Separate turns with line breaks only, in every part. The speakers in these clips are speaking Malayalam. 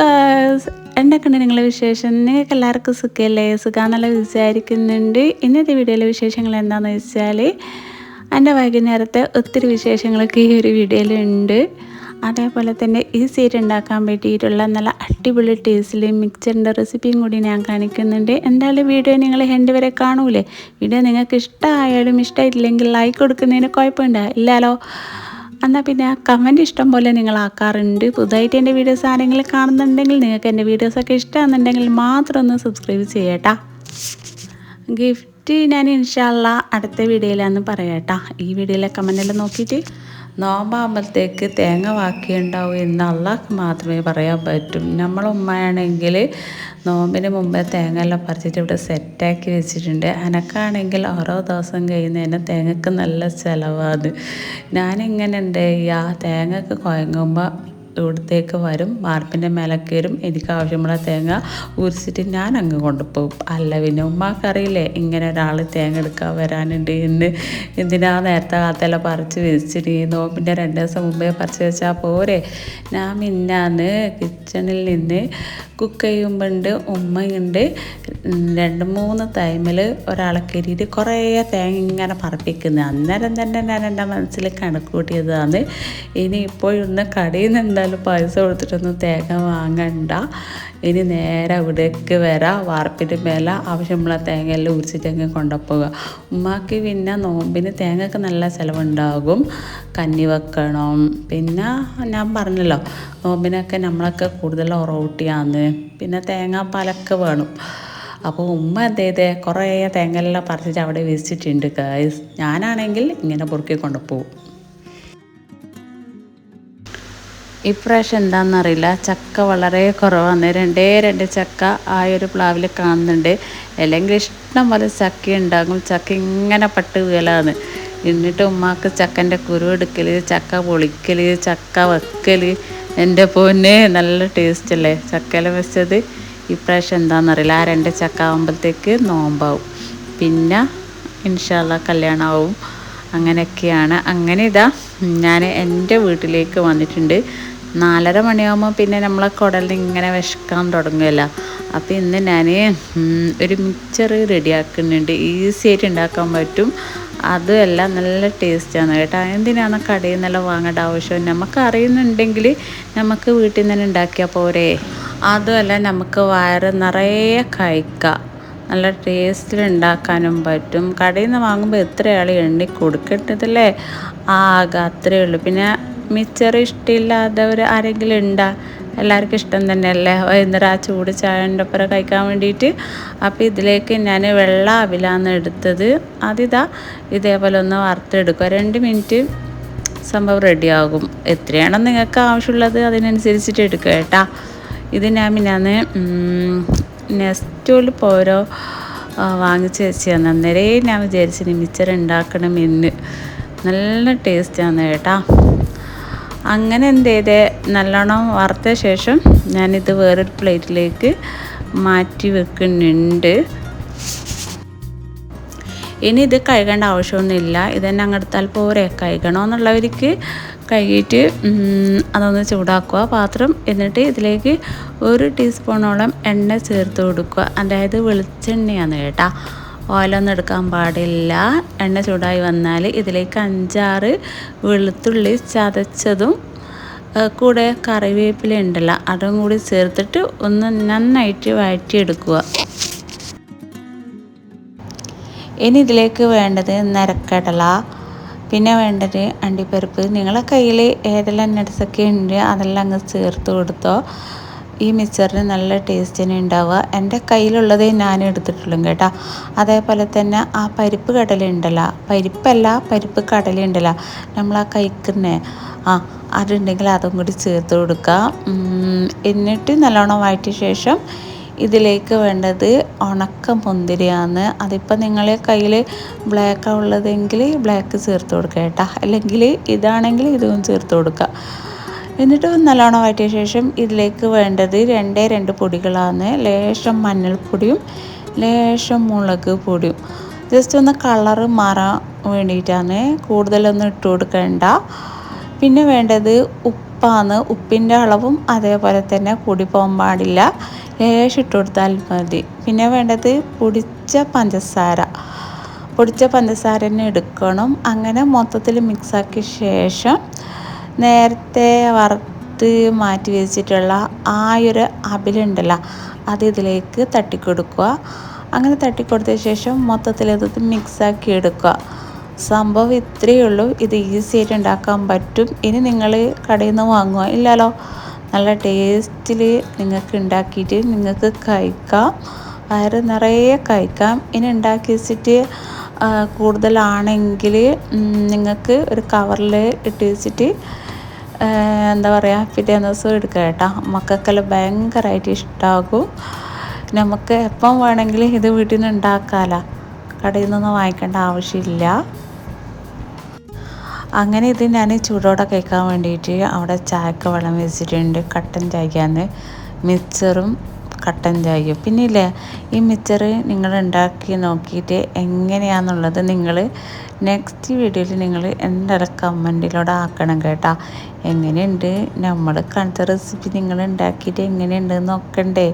ഗാസ് എന്തൊക്കെയുണ്ട് നിങ്ങളെ വിശേഷം? നിങ്ങൾക്ക് എല്ലാവർക്കും സുഖമല്ലേ സുഖമെന്നുള്ള വിചാരിക്കുന്നുണ്ട്. ഇന്നത്തെ വീഡിയോയിലെ വിശേഷങ്ങൾ എന്താണെന്ന് വെച്ചാൽ എന്റെ വൈകുന്നേരത്തെ ഒത്തിരി വിശേഷങ്ങളൊക്കെ ഈ ഒരു വീഡിയോയിലുണ്ട് അതേപോലെ തന്നെ ഈ സീറ്റ് ഉണ്ടാക്കാൻ പറ്റിയിട്ടുള്ള നല്ല അടിപൊളി ടേസ്റ്റിൽ മിക്സറിന്റെ റെസിപ്പിയും കൂടി ഞാൻ കാണിക്കുന്നുണ്ട്. എന്തായാലും വീഡിയോ നിങ്ങൾ എന്റെ വരെ കാണൂലേ? വീഡിയോ നിങ്ങൾക്ക് ഇഷ്ടമായാലും ഇഷ്ടമായിട്ടില്ലെങ്കിൽ ലൈക്ക് കൊടുക്കുന്നതിന് കുഴപ്പമുണ്ടോ ഇല്ലല്ലോ എന്നാൽ പിന്നെ കമന്റ് ഇഷ്ടം പോലെ നിങ്ങൾ ആക്കാറുണ്ട്. പുതുതായിട്ട് എന്റെ വീഡിയോസ് ആരെങ്കിലും കാണുന്നുണ്ടെങ്കിൽ നിങ്ങൾക്ക് എന്റെ വീഡിയോസൊക്കെ ഇഷ്ടമാണെന്നുണ്ടെങ്കിൽ മാത്രം ഒന്ന് സബ്സ്ക്രൈബ് ചെയ്യട്ടാ. ഗിഫ്റ്റ് ഞാൻ ഇൻഷാല്ല അടുത്ത വീഡിയോയിലാന്ന് പറയാട്ടാ. ഈ വീഡിയോയിലെ കമന്റെല്ലാം നോക്കിയിട്ട് നോമ്പാകുമ്പോഴത്തേക്ക് തേങ്ങ ബാക്കിയുണ്ടാവും എന്ന് അള്ളാഹ് മാത്രമേ പറയാൻ പറ്റും. നമ്മൾ ഉമ്മയാണെങ്കിൽ നോമ്പിന് മുമ്പേ തേങ്ങ എല്ലാം പറിച്ചിട്ട് ഇവിടെ സെറ്റാക്കി വെച്ചിട്ടുണ്ട്. എനക്കാണെങ്കിൽ ഓരോ ദിവസം കഴിയുന്നതിന് തേങ്ങക്ക് നല്ല ചിലവാണ്. ഞാനിങ്ങനെ ഉണ്ട്. ആ തേങ്ങക്ക് കുഴങ്ങുമ്പോൾ ഇവിടത്തേക്ക് വരും. വാർപ്പിന്റെ മേലെ കയറും. എനിക്ക് ആവശ്യമുള്ള തേങ്ങ ഉരിച്ചിട്ട് ഞാൻ അങ്ങ് കൊണ്ടുപോകും. അല്ല പിന്നെ ഉമ്മാക്കറിയില്ലേ ഇങ്ങനെ ഒരാൾ തേങ്ങ എടുക്കാൻ വരാനുണ്ട് എന്ന്. എന്തിനാ നേരത്തെ കാലത്തെല്ലാം പറിച്ച് വെച്ചിട്ട്? നോമ്പിന്റെ രണ്ട് ദിവസം മുമ്പേ പറിച്ച് വെച്ചാൽ പോരെ? ഞാൻ മിന്നാന്ന് കിച്ചണിൽ നിന്ന് കുക്ക് ചെയ്യുമ്പോണ്ട് ഉമ്മയുണ്ട്. രണ്ട് മൂന്ന് ടൈമിൽ ഒരാളെ കയറിയിട്ട് കുറേ തേങ്ങ ഇങ്ങനെ പറപ്പിക്കുന്നത് അന്നേരം തന്നെ ഞാൻ എന്റെ മനസ്സിൽ കണക്ക് കൂട്ടിയതാണ്. ഇനി ഇപ്പോഴൊന്ന് കടയിൽ നിന്ന് എന്തായാലും പൈസ കൊടുത്തിട്ടൊന്നും തേങ്ങ വാങ്ങണ്ട. ഇനി നേരെ അവിടേക്ക് വരാം. വാർപ്പിന്റെ മേലെ ആവശ്യമുള്ള തേങ്ങയെല്ലാം ഉരിച്ചിട്ടങ്ങ് കൊണ്ടുപോകുക ഉമ്മാക്ക് പിന്നെ നോമ്പിന് തേങ്ങക്ക് നല്ല ചിലവുണ്ടാകും. കഞ്ഞി വെക്കണം. പിന്നെ ഞാൻ പറഞ്ഞല്ലോ നോമ്പിനൊക്കെ നമ്മളൊക്കെ കൂടുതൽ ഉറവൂട്ടിയാന്ന് പിന്നെ തേങ്ങാപ്പാലൊക്കെ വേണം. അപ്പോൾ ഉമ്മ എന്ത് ചെയ്തേ കുറേ തേങ്ങയെല്ലാം പറിച്ചിട്ട് അവിടെ വെച്ചിട്ടുണ്ട് ഗൈസ് ഞാനാണെങ്കിൽ ഇങ്ങനെ പൊറുക്കി കൊണ്ടുപോകും. ഇപ്രാവശ്യം എന്താണെന്നറിയില്ല ചക്ക വളരെ കുറവാണ്. രണ്ടേ രണ്ട് ചക്ക ആ ഒരു പ്ലാവിൽ കാണുന്നുണ്ട്. അല്ലെങ്കിൽ ഇഷ്ടം പോലെ ചക്ക ഉണ്ടാകും ചക്ക ഇങ്ങനെ പട്ട് വീലാണ് എന്നിട്ട് ഉമ്മാക്ക് ചക്കന്റെ കുരു എടുക്കൽ ചക്ക പൊളിക്കൽ ചക്ക വെക്കൽ എന്റെ പൊന്നെ നല്ല ടേസ്റ്റ് അല്ലേ? ചക്കയില വെച്ചത്. ഇപ്രാവശ്യം എന്താണെന്നറിയില്ല ആ രണ്ട് ചക്ക ആകുമ്പോഴത്തേക്ക് നോമ്പാവും. പിന്നെ ഇൻഷാല്ല കല്യാണമാവും അങ്ങനെയൊക്കെയാണ്. അങ്ങനെ ഇതാ ഞാൻ എന്റെ വീട്ടിലേക്ക് വന്നിട്ടുണ്ട്. നാലര മണിയാകുമ്പോൾ പിന്നെ നമ്മളെ കുടലിന് ഇങ്ങനെ വിശക്കാൻ തുടങ്ങുമല്ലോ അപ്പോൾ ഇന്ന് ഞാൻ ഒരു മിക്സർ റെഡിയാക്കുന്നുണ്ട്. ഈസി ആയിട്ട് ഉണ്ടാക്കാൻ പറ്റും. അതുമല്ല നല്ല ടേസ്റ്റാണ് കേട്ടോ. എന്തിനാണ് കടയിൽ നിന്നെല്ലാം വാങ്ങേണ്ട ആവശ്യം? നമുക്ക് അറിയുന്നുണ്ടെങ്കിൽ നമുക്ക് വീട്ടിൽ നിന്ന് തന്നെ ഉണ്ടാക്കിയാൽ പോരെ. അതുമല്ല നമുക്ക് വയറ് നിറയെ കഴിക്കാം. നല്ല ടേസ്റ്റിൽ ഉണ്ടാക്കാനും പറ്റും. കടയിൽ നിന്ന് വാങ്ങുമ്പോൾ എത്രയാൾ എണ്ണി കൊടുക്കേണ്ടതല്ലേ? ആകെ അത്രയേ ഉള്ളൂ. പിന്നെ മിച്ചർ ഇഷ്ടമില്ലാത്തവർ ആരെങ്കിലും ഉണ്ടാ എല്ലാവർക്കും ഇഷ്ടം തന്നെയല്ലേ? വൈകുന്നേരം ആ ചൂട് ചായന്റെ ഒപ്പം കഴിക്കാൻ വേണ്ടിയിട്ട് അപ്പോൾ ഇതിലേക്ക് ഞാൻ വെള്ള അവിലാന്ന് എടുത്തത്. അതിതാ ഇതേപോലെ ഒന്ന് വറുത്തെടുക്കുക രണ്ട് മിനിറ്റ് സംഭവം റെഡിയാകും. എത്രയാണോ നിങ്ങൾക്ക് ആവശ്യമുള്ളത് അതിനനുസരിച്ചിട്ട് എടുക്കുക കേട്ടാ. ഇത് ഞാൻ പിന്നെ നെസ്റ്റോൾ പോരോ വാങ്ങിച്ച് വെച്ചാൽ അന്നേരേ ഞാൻ വിചാരിച്ചിന് മിച്ചർ ഉണ്ടാക്കണമെന്ന് നല്ല ടേസ്റ്റാണ് കേട്ടാ. അങ്ങനെ എന്ത് ചെയ്ത്? നല്ലോണം വറുത്ത ശേഷം ഞാനിത് വേറൊരു പ്ലേറ്റിലേക്ക് മാറ്റി വെക്കുന്നുണ്ട്. ഇനി ഇത് കഴുകേണ്ട ആവശ്യമൊന്നുമില്ല. ഇതന്നെ അങ്ങെടുത്താൽ പോരെ? കഴുകണമെന്നുള്ളവർക്ക് കഴുകിയിട്ട് അതൊന്ന് ചൂടാക്കുക. പാത്രം എന്നിട്ട് ഇതിലേക്ക് ഒരു ടീസ്പൂണോളം എണ്ണ ചേർത്ത് കൊടുക്കുക. അതായത് വെളിച്ചെണ്ണയാണ് കേട്ടോ. ഓയിലൊന്നും എടുക്കാൻ പാടില്ല. എണ്ണ ചൂടായി വന്നാൽ ഇതിലേക്ക് അഞ്ചാറ് വെളുത്തുള്ളി ചതച്ചതും കൂടെ കറിവേപ്പില ഉണ്ടല്ലോ അതും കൂടി ചേർത്തിട്ട് ഒന്ന് നന്നായിട്ട് വഴറ്റിയെടുക്കുക. ഇനി ഇതിലേക്ക് വേണ്ടത് നരക്കടല പിന്നെ വേണ്ടത് അണ്ടിപ്പരിപ്പ്. നിങ്ങളെ കയ്യിൽ ഏതെല്ലാം നട്സൊക്കെ ഉണ്ട് അതെല്ലാം അങ്ങ് ചേർത്ത് കൊടുത്തോ. ഈ മിക്സറിന് നല്ല ടേസ്റ്റിന് ഉണ്ടാവുക. എന്റെ കയ്യിലുള്ളതേ ഞാൻ എടുത്തിട്ടുള്ളൂ കേട്ടോ. അതേപോലെ തന്നെ ആ പരിപ്പ് കടല ഉണ്ടല്ല. പരിപ്പല്ല പരിപ്പ് കടല ഉണ്ടല്ല. നമ്മൾ ആ കൈക്കുന്നേ ആ അതുണ്ടെങ്കിൽ അതും കൂടി ചേർത്ത് കൊടുക്കുക. എന്നിട്ട് നല്ലോണം വഴറ്റിയ ശേഷം ഇതിലേക്ക് വേണ്ടത് ഉണക്ക മുന്തിരിയാണ്. അതിപ്പോൾ നിങ്ങളെ കയ്യിൽ ബ്ലാക്കാണ് ഉള്ളതെങ്കിൽ ബ്ലാക്ക് ചേർത്ത് കൊടുക്കുക കേട്ടോ. അല്ലെങ്കിൽ ഇതാണെങ്കിൽ ഇതും ചേർത്ത് കൊടുക്കുക. എന്നിട്ട് നല്ലോണം വഴറ്റിയ ശേഷം ഇതിലേക്ക് വേണ്ടത് രണ്ടേ രണ്ട് പൊടികളാണ്. ലേശം മഞ്ഞൾപ്പൊടിയും ലേശം മുളക് പൊടിയും. ജസ്റ്റ് ഒന്ന് കളറ് മാറാൻ വേണ്ടിയിട്ടാണ്. കൂടുതലൊന്നും ഇട്ട് കൊടുക്കേണ്ട. പിന്നെ വേണ്ടത് ഉപ്പ് ഉപ്പാണ്. ഉപ്പിന്റെ അളവും അതേപോലെ തന്നെ കൂടി പോകാൻ പാടില്ല. ലേശം ഇട്ട് കൊടുത്താൽ മതി. പിന്നെ വേണ്ടത് പൊടിച്ച പഞ്ചസാര. പൊടിച്ച പഞ്ചസാര തന്നെ എടുക്കണം. അങ്ങനെ മൊത്തത്തിൽ മിക്സാക്കിയ ശേഷം നേരത്തെ വറുത്ത് മാറ്റി വെച്ചിട്ടുള്ള ആ ഒരു അബിലുണ്ടല്ലോ അത് ഇതിലേക്ക് തട്ടിക്കൊടുക്കുക. അങ്ങനെ തട്ടിക്കൊടുത്ത ശേഷം മൊത്തത്തിൽ ഇത് മിക്സാക്കി എടുക്കുക. സംഭവം ഇത്രയേ ഉള്ളൂ. ഇത് ഈസി ആയിട്ട് ഉണ്ടാക്കാൻ പറ്റും. ഇനി നിങ്ങൾ കടയിൽ നിന്ന് വാങ്ങുക. ഇല്ലല്ലോ. നല്ല ടേസ്റ്റിൽ നിങ്ങൾക്ക് ഉണ്ടാക്കിയിട്ട് നിങ്ങൾക്ക് കഴിക്കാം. വയറ് നിറയെ കഴിക്കാം. ഇനി ഉണ്ടാക്കി വെച്ചിട്ട് കൂടുതലാണെങ്കിൽ നിങ്ങൾക്ക് ഒരു കവറിൽ ഇട്ട് വെച്ചിട്ട് എന്താ പറയുക പിറ്റേ ദിവസം എടുക്കുക കേട്ടോ. മക്കൾക്കെല്ലാം ഭയങ്കരമായിട്ട് ഇഷ്ടമാകും നമുക്ക് എപ്പം വേണമെങ്കിലും ഇത് വീട്ടിൽ നിന്ന് ഉണ്ടാക്കാമല്ലോ കടയിൽ നിന്നൊന്നും വാങ്ങിക്കേണ്ട ആവശ്യമില്ല. അങ്ങനെ ഇത് ഞാൻ ചൂടോടെ കഴിക്കാൻ വേണ്ടിയിട്ട് അവിടെ ചായക്ക് വെള്ളം വെച്ചിട്ടുണ്ട്. കട്ടൻ ചായക്കാന്ന് മിക്സറും കട്ടൻ ചായയും. പിന്നെ ഈ മിച്ചറ് നിങ്ങൾ ഉണ്ടാക്കി നോക്കിയിട്ട് എങ്ങനെയാണെന്നുള്ളത് നിങ്ങൾ നെക്സ്റ്റ് വീഡിയോയിൽ നിങ്ങൾ എന്റെ കമന്റിലൂടെ ആക്കണം കേട്ടോ. എങ്ങനെയുണ്ട്? നമ്മൾ കണ്ട റെസിപ്പി നിങ്ങൾ ഉണ്ടാക്കിയിട്ട് എങ്ങനെയുണ്ട് നോക്കണ്ടേ.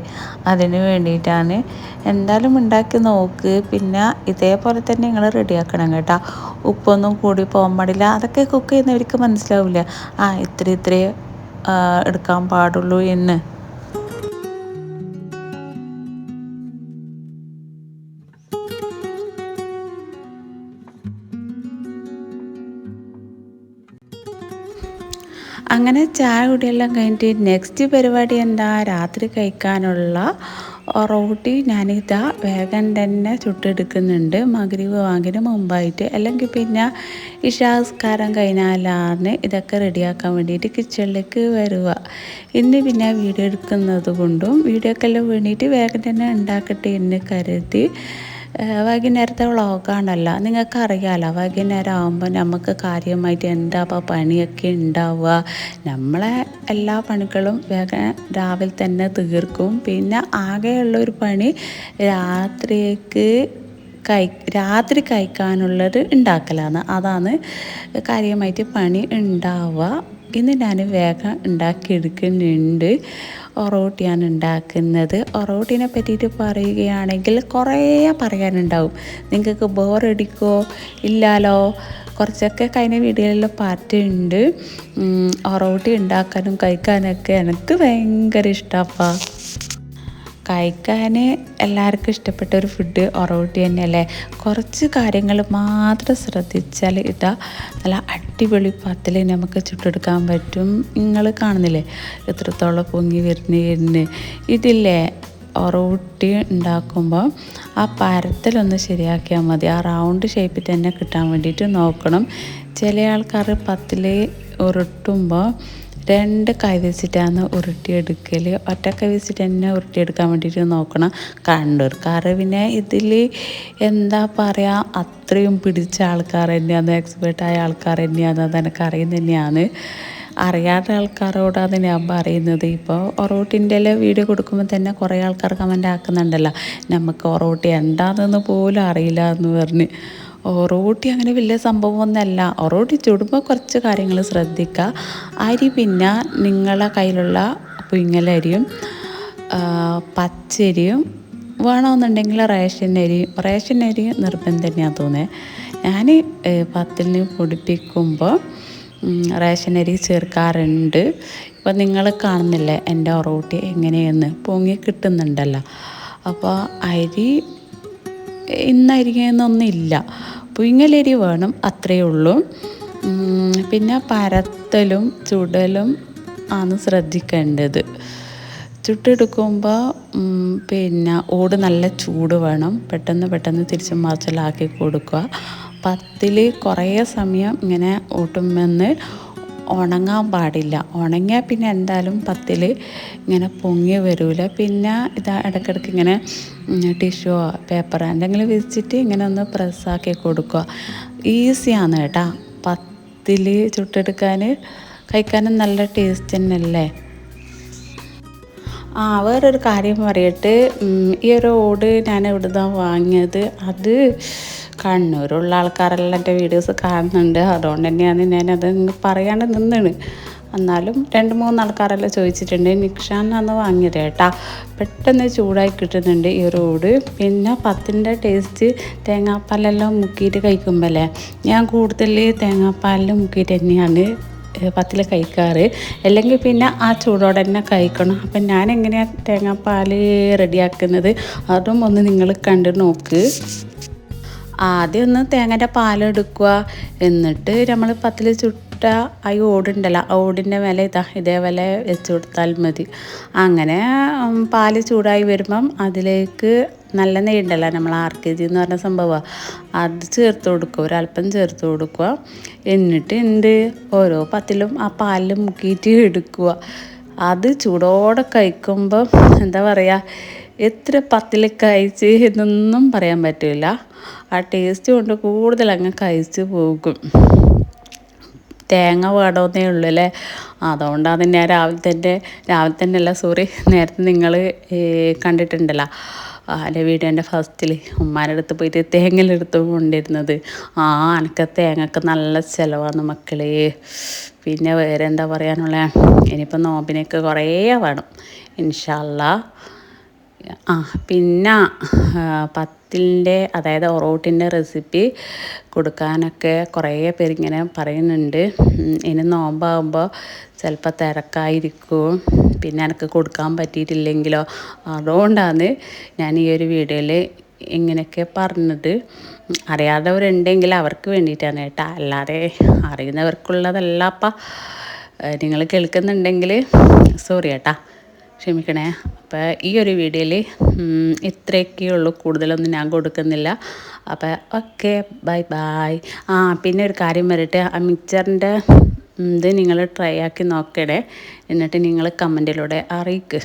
അതിന് വേണ്ടിയിട്ടാണ് എന്തായാലും ഉണ്ടാക്കി നോക്ക്. പിന്നെ ഇതേപോലെ തന്നെ നിങ്ങൾ റെഡിയാക്കണം കേട്ടോ. ഉപ്പൊന്നും കൂടി പോകാൻ പാടില്ല. അതൊക്കെ കുക്ക് ചെയ്യുന്നവർക്ക് മനസ്സിലാവില്ല. ആ ഇത്ര ഇത്രയേ എടുക്കാൻ പാടുള്ളൂ എന്ന്. അങ്ങനെ ചായ കുടിയെല്ലാം കഴിഞ്ഞിട്ട് നെക്സ്റ്റ് പരിപാടി എന്താ? രാത്രി കഴിക്കാനുള്ള റോട്ടി ഞാനിതാ വേഗം തന്നെ ചുട്ടെടുക്കുന്നുണ്ട്. മകരീവ് വാങ്ങിന് മുമ്പായിട്ട്. അല്ലെങ്കിൽ പിന്നെ ഇഷാസ്കാരം കഴിഞ്ഞാലാണ് ഇതൊക്കെ റെഡിയാക്കാൻ വേണ്ടിയിട്ട് കിച്ചണിലേക്ക് വരിക. ഇന്ന് പിന്നെ വീഡിയോ എടുക്കുന്നത് കൊണ്ടും വീഡിയോക്കെല്ലാം വേണ്ടിയിട്ട് വേഗം തന്നെ ഉണ്ടാക്കട്ടെ എന്ന് കരുതി. വൈകുന്നേരത്തെ വ്ളോഗാണല്ലോ. നിങ്ങൾക്ക് അറിയാമല്ലോ വൈകുന്നേരം ആകുമ്പോൾ നമുക്ക് കാര്യമായിട്ട് എന്താ പണിയൊക്കെ ഉണ്ടാവുക നമ്മളെ എല്ലാ പണികളും വേഗം രാവിലെ തന്നെ തീർക്കും. പിന്നെ ആകെയുള്ളൊരു പണി രാത്രിക്ക് കൈ രാത്രി കഴിക്കാനുള്ളത് ഉണ്ടാക്കലാണ് അതാണ് കാര്യമായിട്ട് പണി ഉണ്ടാവുക ഇന്ന് ഞാൻ വേഗം ഉണ്ടാക്കിയെടുക്കുന്നുണ്ട് ഒറോട്ടിയാണ് ഉണ്ടാക്കുന്നത് ഒറോട്ടിനെ പറ്റിയിട്ട് പറയുകയാണെങ്കിൽ കുറേ പറയാനുണ്ടാവും. നിങ്ങൾക്ക് ബോറടിക്കോ ഇല്ലാലോ? കുറച്ചൊക്കെ കഴിഞ്ഞ വീഡിയോയിലുള്ള പാർട്ടി ഒറോട്ടി ഉണ്ടാക്കാനും കഴിക്കാനൊക്കെ എനിക്ക് ഭയങ്കര ഇഷ്ടമാപ്പാ കഴിക്കാൻ എല്ലാവർക്കും ഇഷ്ടപ്പെട്ട ഒരു ഫുഡ് ഒറോട്ടി തന്നെയല്ലേ? കുറച്ച് കാര്യങ്ങൾ മാത്രം ശ്രദ്ധിച്ചാൽ ഇതാ നല്ല അടിപൊളി പത്തിൽ നമുക്ക് ചുട്ടെടുക്കാൻ പറ്റും. നിങ്ങൾ കാണുന്നില്ലേ? എത്രത്തോളം പൊങ്ങി വരുന്ന ഇതില്ലേ ഒറോട്ടി ഉണ്ടാക്കുമ്പോൾ ആ പരത്തലൊന്ന് ശരിയാക്കിയാൽ മതി. ആ റൗണ്ട് ഷേപ്പിൽ തന്നെ കിട്ടാൻ വേണ്ടിയിട്ട് നോക്കണം. ചില ആൾക്കാർ പത്തിൽ ഉരുട്ടുമ്പോൾ രണ്ട് കൈ വെച്ചിട്ടാണ് ഉരുട്ടിയെടുക്കൽ ഒറ്റ കൈ വെച്ചിട്ട് തന്നെ ഉരുട്ടിയെടുക്കാൻ വേണ്ടിയിട്ട് നോക്കണം. കണ്ണൂർക്കാർ പിന്നെ ഇതിൽ എന്താ പറയുക അത്രയും പിടിച്ച ആൾക്കാർ തന്നെയാണ് എക്സ്പേർട്ടായ ആൾക്കാർ തന്നെയാണ് അത് എനിക്ക് അറിയുന്നത് തന്നെയാണ്. അറിയാത്ത ആൾക്കാരോടാണ് ഞാൻ പറയുന്നത്. ഇപ്പോൾ ഒറോട്ടിന്റെ വീഡിയോ കൊടുക്കുമ്പോൾ തന്നെ കുറേ ആൾക്കാർ കമന്റ് ആക്കുന്നുണ്ടല്ലോ. നമുക്ക് ഒറോട്ടി എന്താണെന്ന് പോലും അറിയില്ല എന്ന് പറഞ്ഞ്. ഒറോട്ടി അങ്ങനെ വലിയ സംഭവമൊന്നുമല്ല. ഒറോട്ടി ചുടുമ്പോൾ കുറച്ച് കാര്യങ്ങൾ ശ്രദ്ധിക്കുക അരി പിന്നെ നിങ്ങളെ കയ്യിലുള്ള പുങ്ങലരിയും പച്ചരിയും വേണമെന്നുണ്ടെങ്കിൽ റേഷൻ അരി. റേഷൻ അരി നിർബന്ധം തന്നെയാണ് തോന്നുന്നത് ഞാൻ പത്തിന് പൊടിപ്പിക്കുമ്പോൾ റേഷൻ അരി ചേർക്കാറുണ്ട്. ഇപ്പോൾ നിങ്ങൾ കാണുന്നില്ലേ എന്റെ ഒറോട്ടി എങ്ങനെയെന്ന്? പൊങ്ങി കിട്ടുന്നുണ്ടല്ലോ. അപ്പോൾ അരി ഇന്നരികെന്നൊന്നുമില്ല പുഴുങ്ങലരി വേണം അത്രയേ ഉള്ളൂ. പിന്നെ പരത്തലും ചുടലും ആണ് ശ്രദ്ധിക്കേണ്ടത്. ചുട്ടെടുക്കുമ്പോൾ പിന്നെ ഓട് നല്ല ചൂട് വേണം. പെട്ടെന്ന് പെട്ടെന്ന് തിരിച്ച് മറിച്ചിലാക്കി കൊടുക്കുക. പത്തിൽ കുറേ സമയം ഇങ്ങനെ ഓട്ടുമെന്ന് ഉണങ്ങാൻ പാടില്ല. ഉണങ്ങിയാൽ പിന്നെ എന്തായാലും പത്തിൽ ഇങ്ങനെ പൊങ്ങി വരില്ല പിന്നെ ഇത് ഇടയ്ക്കിടയ്ക്ക് ഇങ്ങനെ ടിഷ്യൂ പേപ്പർ എന്തെങ്കിലും വിരിച്ചിട്ട് ഇങ്ങനെ ഒന്ന് പ്രസ്സാക്കി കൊടുക്കുക. ഈസിയാണ് കേട്ടോ. പത്തിൽ ചുട്ടെടുക്കാൻ കഴിക്കാനും നല്ല ടേസ്റ്റ് തന്നെയല്ലേ? ആ വേറൊരു കാര്യം പറയട്ടെ. ഈ ഒരു ഓട് ഞാൻ ഇവിടുന്ന് വാങ്ങിയത്. അത് കണ്ണൂരുള്ള ആൾക്കാരെല്ലാം എന്റെ വീഡിയോസ് കാണുന്നുണ്ട്. അതുകൊണ്ട് തന്നെയാണ് ഞാനത് പറയാണ്ട് നിന്നാണ്. എന്നാലും രണ്ട് മൂന്ന് ആൾക്കാരെല്ലാം ചോദിച്ചിട്ടുണ്ട് നിക്ഷാൻ അന്ന് വാങ്ങിയത് കേട്ടാ. പെട്ടെന്ന് ചൂടായി കിട്ടുന്നുണ്ട് ഈ റോഡ്. പിന്നെ പത്തിന്റെ ടേസ്റ്റ് തേങ്ങാപ്പാലെല്ലാം മുക്കിയിട്ട് കഴിക്കുമ്പോഴല്ലേ ഞാൻ കൂടുതൽ തേങ്ങാപ്പാലിൽ മുക്കിയിട്ട് തന്നെയാണ് പത്തിൽ കഴിക്കാറ്. അല്ലെങ്കിൽ പിന്നെ ആ ചൂടോടെ തന്നെ കഴിക്കണം. അപ്പം ഞാൻ എങ്ങനെയാണ് തേങ്ങാപ്പാൽ റെഡിയാക്കുന്നത്? അതും ഒന്ന് നിങ്ങൾ കണ്ട് നോക്ക്. ആദ്യം ഒന്ന് തേങ്ങന്റെ പാലെടുക്കുക എന്നിട്ട് നമ്മൾ പത്തിൽ ചുട്ട ആ ഓടുണ്ടല്ലോ ആ ഓടിന്റെ മേലെ ഇതാ ഇതേപോലെ വെച്ച് കൊടുത്താൽ മതി. അങ്ങനെ പാൽ ചൂടായി വരുമ്പം അതിലേക്ക് നല്ല നെയ്യ് ഉണ്ടല്ലോ നമ്മൾ ആർ കെ ജി എന്ന് പറഞ്ഞ സംഭവമാണ് അത് ചേർത്ത് കൊടുക്കുക ഒരല്പം ചേർത്ത് കൊടുക്കുക. എന്നിട്ട് എന്ത്? ഓരോ പത്തിലും ആ പാലിൽ മുക്കിയിട്ട് എടുക്കുക. അത് ചൂടോടെ കഴിക്കുമ്പോൾ എന്താ പറയുക എത്ര പത്തിൽ കഴിച്ച് എന്നൊന്നും പറയാൻ പറ്റില്ല. ആ ടേസ്റ്റ് കൊണ്ട് കൂടുതൽ അങ്ങ് കഴിച്ച് പോകും. തേങ്ങ വേണമെന്നേ ഉള്ളൂ അല്ലേ? അതുകൊണ്ടാണ് തന്നെ രാവിലെ തന്നെ രാവിലെ തന്നെ അല്ല സോറി നേരത്തെ നിങ്ങൾ കണ്ടിട്ടുണ്ടല്ലോ. എന്റെ വീടിന്റെ ഫസ്റ്റിൽ ഉമ്മാന്റെ അടുത്ത് പോയിട്ട് തേങ്ങലെടുത്ത് കൊണ്ടിരുന്നത്. ആ എനിക്ക് തേങ്ങക്ക് നല്ല ചിലവാണ് മക്കളെ. പിന്നെ വേറെ എന്താ പറയാനുള്ള? ഇനിയിപ്പോൾ നോമ്പിനൊക്കെ കുറേ വേണം. ഇൻഷാല്ലാ ആ പിന്നെ പത്തിന്റെ അതായത് ഒറോട്ടിന്റെ റെസിപ്പി കൊടുക്കാനൊക്കെ കുറേ പേരിങ്ങനെ പറയുന്നുണ്ട്. ഇനി നോമ്പാകുമ്പോൾ ചിലപ്പോൾ തിരക്കായിരിക്കും. പിന്നെ എനിക്ക് കൊടുക്കാൻ പറ്റിയിട്ടില്ലെങ്കിലോ? അതുകൊണ്ടാണ് ഞാൻ ഈ ഒരു വീഡിയോയിൽ ഇങ്ങനെയൊക്കെ പറഞ്ഞത്. അറിയാത്തവരുണ്ടെങ്കിൽ അവർക്ക് വേണ്ടിയിട്ടാണ് കേട്ടോ. അല്ലാതെ അറിയുന്നവർക്കുള്ളതല്ല അപ്പം നിങ്ങൾ കേൾക്കുന്നുണ്ടെങ്കിൽ സോറി ക്ഷമിക്കണേ. അപ്പോൾ ഈ ഒരു വീഡിയോയിൽ ഇത്രയൊക്കെ ഉള്ളൂ. കൂടുതലൊന്നും ഞാൻ കൊടുക്കുന്നില്ല. അപ്പോൾ ഓക്കെ ബൈ ബൈ. ആ പിന്നെ ഒരു കാര്യം വരട്ടെ. ആ മിക്സറിന്റെ ഇത് നിങ്ങൾ ട്രൈ ആക്കി നോക്കണേ. എന്നിട്ട് നിങ്ങൾ കമന്റിലൂടെ അറിയിക്ക്.